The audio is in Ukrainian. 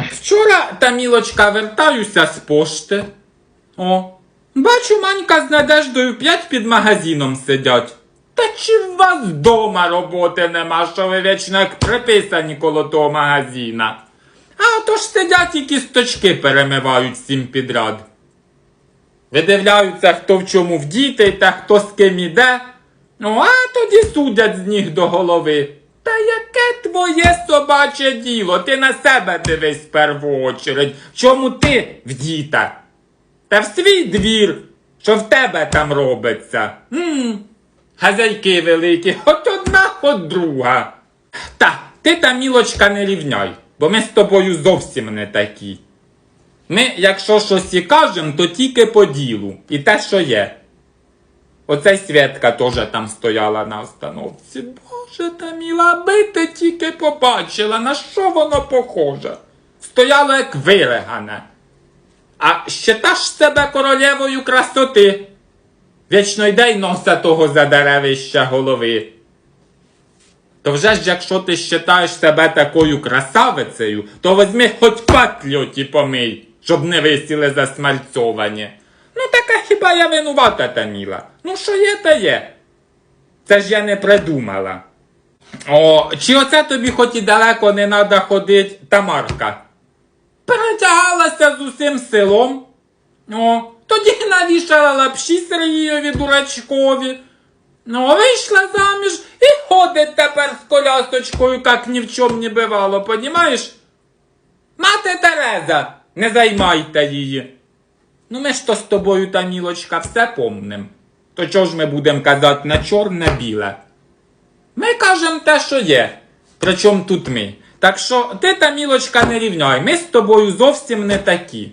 Вчора, Тамілочка, вертаюся з пошти. О, бачу, Манька з Надеждою п'ять під магазином сидять. Та чи в вас вдома роботи нема, що ви вічно як приписані коло того магазина? А отож сидять і кісточки перемивають всім підряд. Видивляються, хто в чому вдітий та хто з ким іде. Ну, а тоді судять з ніг до голови. Та яке твоє собаче діло? Ти на себе дивись в перву очередь. Чому ти вдіта? Та в свій двір, що в тебе там робиться. М, Газельки великі, от одна, от друга. Та, ти та мілочка не рівняй, бо ми з тобою зовсім не такі. Ми, якщо щось і кажемо, то тільки по ділу. І те, що є. Оцей Свєтка теж там стояла на остановці. Боже та міла, аби ти тільки побачила, на що воно похоже. Стояло як виригане. А щиташ себе королевою красоти. Вічно йде й носа того задеревища голови. То вже ж якщо ти щитаєш себе такою красавицею, то візьми хоч патльоті помий, щоб не висіли засмальцьовані. Така хіба я винувата Таміла? Ну що є, та є. Це ж я не придумала. О, чи оце тобі хоч і далеко не треба ходить, Тамарка? Перетягалася з усім селом. О, тоді навішала лапші Сергійові дурачкові. Ну, вийшла заміж і ходить тепер з колясочкою, як ні в чому не бивало, понімаєш? Мати Тереза, не займайте її. Ну ми ж то з тобою, та мілочка, все помним. То чого ж ми будемо казати на чорне біле? Ми кажемо те, що є. Причому тут ми. Так що ти та мілочка не рівняй, ми з тобою зовсім не такі.